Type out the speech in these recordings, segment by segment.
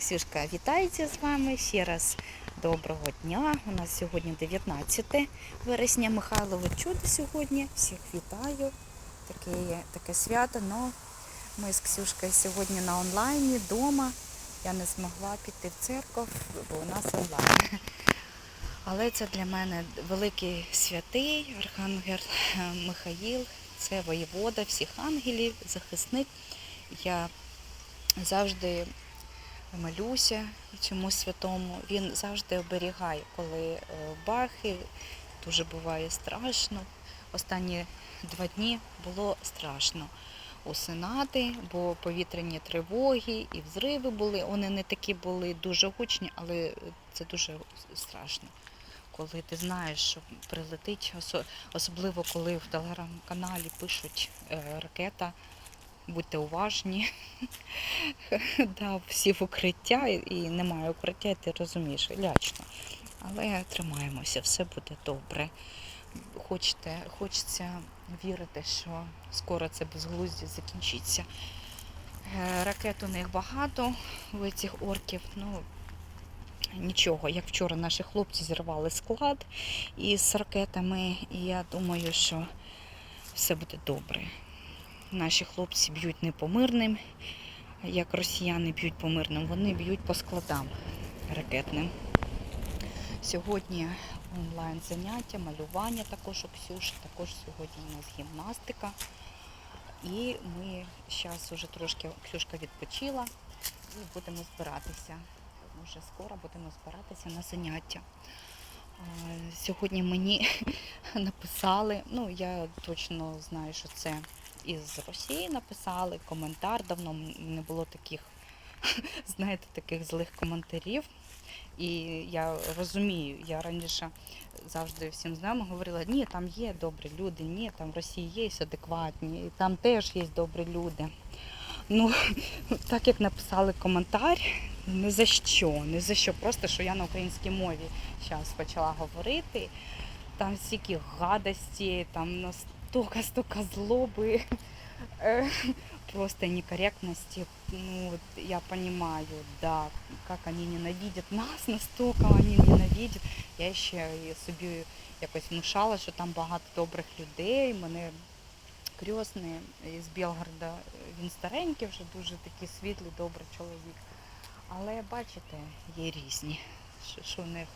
Ксюшка вітається з вами ще раз. Доброго дня. У нас сьогодні 19 вересня. Михайлове чудо сьогодні. Всіх вітаю. Таке, таке свято. Но ми з Ксюшкою сьогодні на онлайні вдома. Я не змогла піти в церкву, бо у нас онлайн. Але це для мене великий святий Архангел Михаїл, це воєвода всіх ангелів, захисник. Я завжди молюся цьому святому. Він завжди оберігає, коли е, бахи, дуже буває страшно. Останні два дні було страшно у Сенати, бо повітряні тривоги і взриви були. Вони не такі були дуже гучні, але це дуже страшно. Коли ти знаєш, що прилетить, особливо коли в телеграм-каналі пишуть е, ракета, будьте уважні. да, всі в укриття і немає укриття, і ти розумієш, лячно. Але тримаємося, все буде добре. Хочете, хочеться вірити, що скоро це безглуздя закінчиться. Е, Ракет у них багато у цих орків. Ну, нічого, як вчора наші хлопці зірвали склад із ракетами, і я думаю, що все буде добре. Наші хлопці б'ють не по мирним, як росіяни б'ють по мирним, вони б'ють по складам ракетним. Сьогодні онлайн заняття, малювання також у Ксюші, також сьогодні у нас гімнастика. І ми зараз вже трошки Ксюшка відпочила і будемо збиратися. Вже скоро будемо збиратися на заняття. Сьогодні мені написали, ну я точно знаю, що це із Росії написали коментар. Давно не було таких, знаєте, таких злих коментарів. І я розумію, я раніше завжди всім знайомим говорила, ні, там є добрі люди, ні, там в Росії є адекватні, і там теж є добрі люди. Ну, так як написали коментар, ні за що, ні за що. Просто що я на українській мові зараз почала говорити. Там стільки гадості, там настільки, стільки злоби, е, просто некорректности. Ну, вот я понимаю, да, как они ненавидят нас, настільки вони ненавидять. Я ще собі якось внушала, що там багато добрих людей. Мене крьосний із Білгорода, він старенький, вже дуже такий світлий, добрий чоловік. Але бачите, є різні. Що не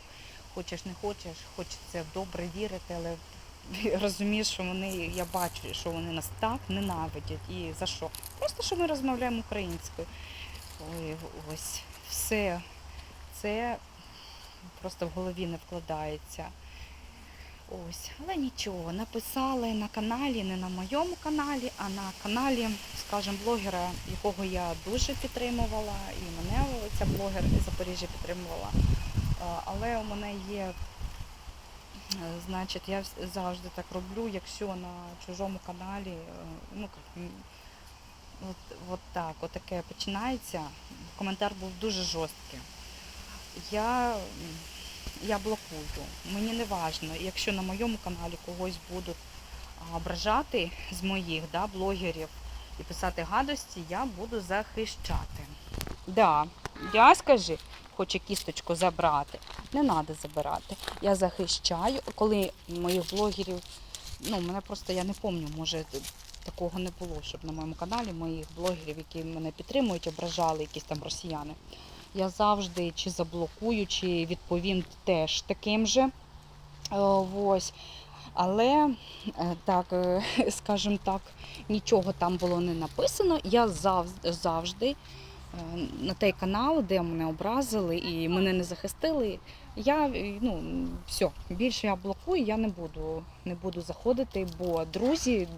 хочеш, не хочеш, хочеться в добре вірити, але розумієш, що вони, я бачу, що вони нас так ненавидять. І за що? Просто що ми розмовляємо українською. Ой, ось все це просто в голові не вкладається. Ось, але нічого, написали на каналі, не на моєму каналі, а на каналі, скажімо, блогера, якого я дуже підтримувала, і мене ця блогер із Запоріжжя підтримувала. Але у мене є, значить, я завжди так роблю, якщо на чужому каналі, е, ну от, от так, от починається. Коментар був дуже жорсткий. Я, я блокую. Мені не важливо, якщо на моєму каналі когось будуть ображати з моїх да, блогерів і писати гадості, я буду захищати. Да, я скажи, хоче кісточку забрати. Не треба забирати. Я захищаю, коли моїх блогерів, ну мене просто я не пам'ятаю, може такого не було, щоб на моєму каналі моїх блогерів, які мене підтримують, ображали якісь там росіяни. Я завжди чи заблокую, чи відповім теж таким же. Е, Ось. Але е, так, е, скажімо так, нічого там було не написано. Я завжди, на той канал, де мене образили і мене не захистили, я е, ну, все, більше я блокую, я не буду, не буду заходити, бо друзі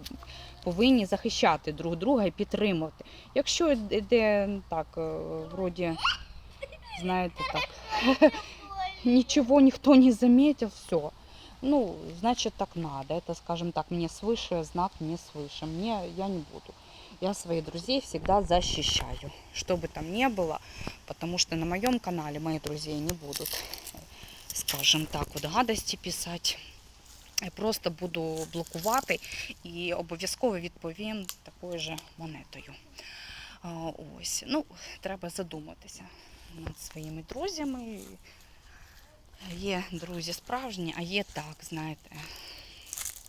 повинні захищати друг друга і підтримувати. Якщо йде так, е, вроді, знаєте, так, ничего никто не заметил, все. Ну, значит, так надо. Это, скажем так, мне свыше, знак мне свыше. Мне я не буду. Я своих друзей всегда защищаю, что бы там ни было, потому что на моем канале мои друзья не будут, скажем так, вот гадості писати. Я просто буду блокувати і обов'язково відповім такою же монетою. Ось, ну, треба задуматися. над своїми друзями. Є друзі справжні, а є так, знаєте.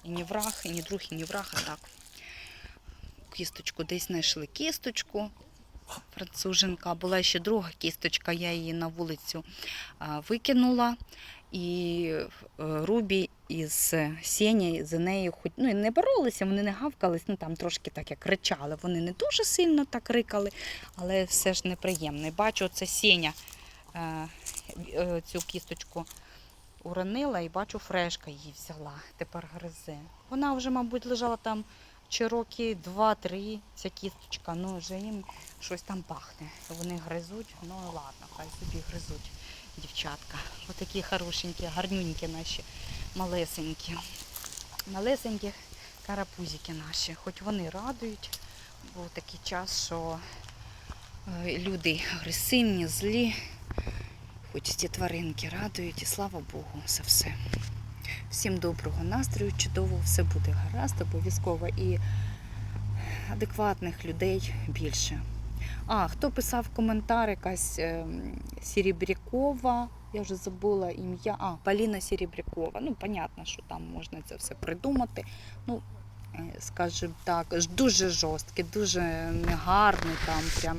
І не враг, і не друг, і не враг, а так. Кісточку десь знайшли кісточку. Француженка. Була ще друга кісточка, я її на вулицю викинула. І е, Рубі із Сеня за нею хоч ну, не боролися, вони не гавкались, ну там трошки так як кричали. Вони не дуже сильно так рикали, але все ж неприємно. Бачу, це Сеня е, е, цю кісточку уронила і бачу, фрешка її взяла, тепер гризе. Вона вже, мабуть, лежала там чи роки два-три, ця кісточка, ну вже їм щось там пахне. Вони гризуть, ну ладно, хай собі гризуть, дівчатка. Отакі хорошенькі, гарнюнькі наші, малесенькі. Малесенькі карапузики наші. Хоч вони радують, був такий час, що е, люди агресивні, злі. Хоч ці тваринки радують і слава Богу за все. Всім доброго настрою, чудово, все буде гаразд, обов'язково і адекватних людей більше. А, хто писав коментар, якась ем, Серебрякова, я вже забула ім'я. А, Поліна Серебрякова. Ну, понятно, що там можна це все придумати. Ну, е, скажімо так, дуже жорстке, дуже негарно там прям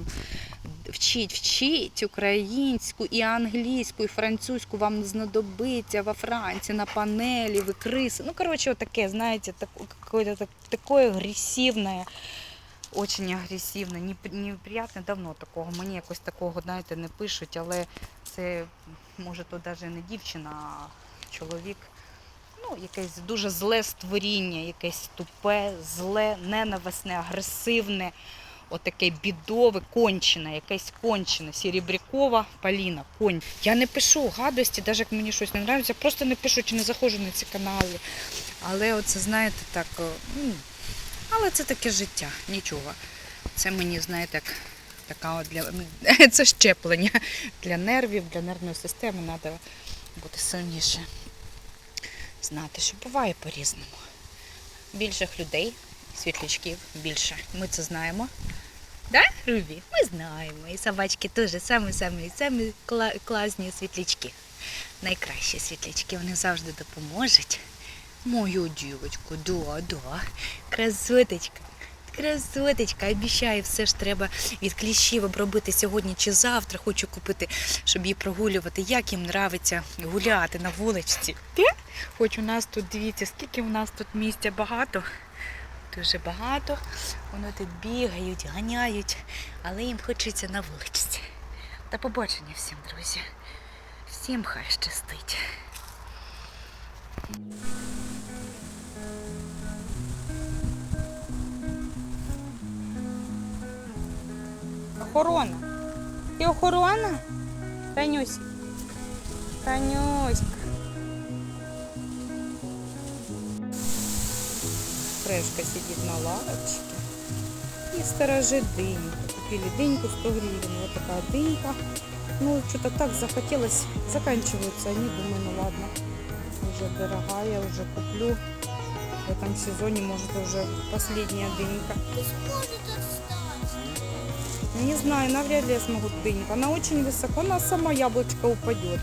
вчіть, вчіть українську і англійську, і французьку вам знадобиться во Франції на панелі, ви криси. Ну, коротше, таке, знаєте, так, какое-то так, такое агресивне, очень агресивне, Неп- неприятне давно такого. Мені якось такого, знаєте, не пишуть, але це може то навіть не дівчина, а чоловік. Ну, якесь дуже зле створіння, якесь тупе, зле, ненависне, агресивне отаке бідове, кончене, якесь кончене, Серебрякова, Поліна, конь. Я не пишу гадості, навіть як мені щось не подобається, просто не пишу чи не заходжу на ці канали. Але оце, знаєте, так, але це таке життя, нічого. Це мені, знаєте, як така от для це щеплення для нервів, для нервної системи треба бути сильніше. Знати, що буває по-різному. Більших людей, світлячків більше. Ми це знаємо. Да, Рубі? Ми знаємо. І собачки теж самі-самі самі класні світлячки. Найкращі світлячки, вони завжди допоможуть. Мою дівочку, да, да. Красоточка. Красоточка, обіцяю, все ж треба від кліщів обробити сьогодні чи завтра. Хочу купити, щоб її прогулювати. Як їм нравиться гуляти на вуличці. Хоч у нас тут, дивіться, скільки у нас тут місця багато. Дуже багато. Вони тут бігають, ганяють, але їм хочеться на вуличці. Та побачення всім, друзі. Всім хай щастить. Охорона. Ти охорона? Танюсь. Танюська. Фрешка сидит на лавочке и сторожит дыньку. Купили дыньку 100 гривен, вот такая дынька. Ну, что-то так захотелось, заканчиваются они, думаю, ну ладно, уже дорогая, уже куплю. В этом сезоне, может, уже последняя дынька. Ты сможешь достать. Не знаю, навряд ли я смогу дыньку. Она очень высоко, она сама яблочко упадет.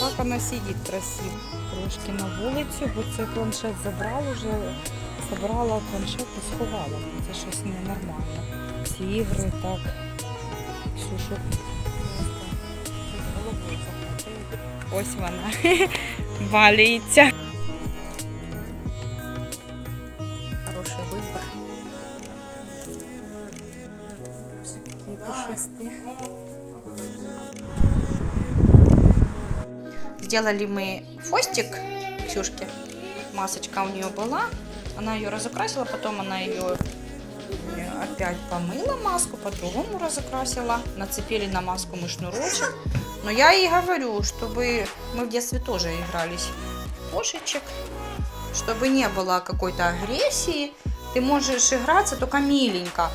Как она сидит красиво. Трошки на вулицю, бо цей планшет забрав уже, забрала планшет і сховала. Це щось ненормально. Всі ігри так. Що, що головою захватили. Ось вона валюється. Хороший вибір. Сделали мы фостик Ксюшке. Масочка у нее была. Она ее разукрасила, потом она ее опять помыла маску, по-другому разукрасила. Нацепили на маску мы шнурочек. Но я ей говорю, чтобы мы в детстве тоже игрались кошечек, чтобы не было какой-то агрессии. Ты можешь играться только миленько.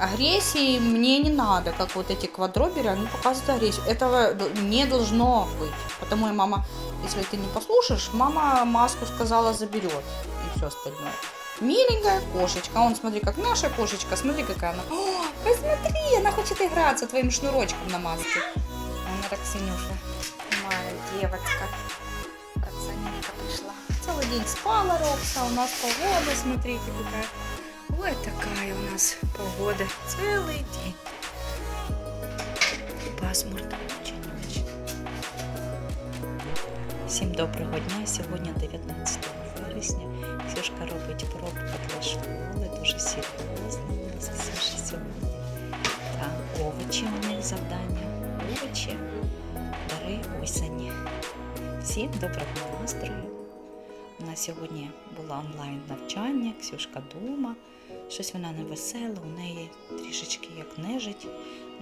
Агрессии мне не надо, как вот эти квадроберы, они показывают агрессию. Этого не должно быть. Потому и мама, если ты не послушаешь, мама маску сказала заберет все остальное. Миленькая кошечка. Он, смотри, как наша кошечка, смотри, какая она. О, посмотри, она хочет играться твоим шнурочком на маске. сумерок, Синюша. Моя девочка. Пацаненка пришла. Целый день спала Рокса, у нас погода, смотрите какая. Ой, такая у нас погода. Целый день. Пасмурно. Всім доброго дня. Сьогодні 19 вересня. Ксюшка робить пробку для школи, дуже серйозно. Нас Ксюша сьогодні. Так, овочі у них завдання. Овочі, дари осені. Всім доброго настрою. У нас сьогодні було онлайн навчання, Ксюшка дома. Щось вона не весела, у неї трішечки як нежить.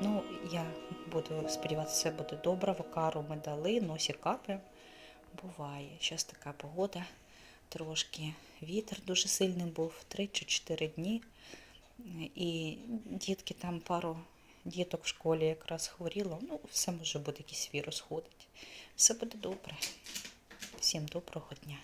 Ну, я буду сподіватися, все буде добре. Вокару ми дали, носі капаємо. Буває. Зараз така погода. Трошки вітер дуже сильний був, 3 чи 4 дні. І дітки там пару діток в школі якраз хворіло. Ну, все може бути, якийсь вірус ходить. Все буде добре. Всім доброго дня.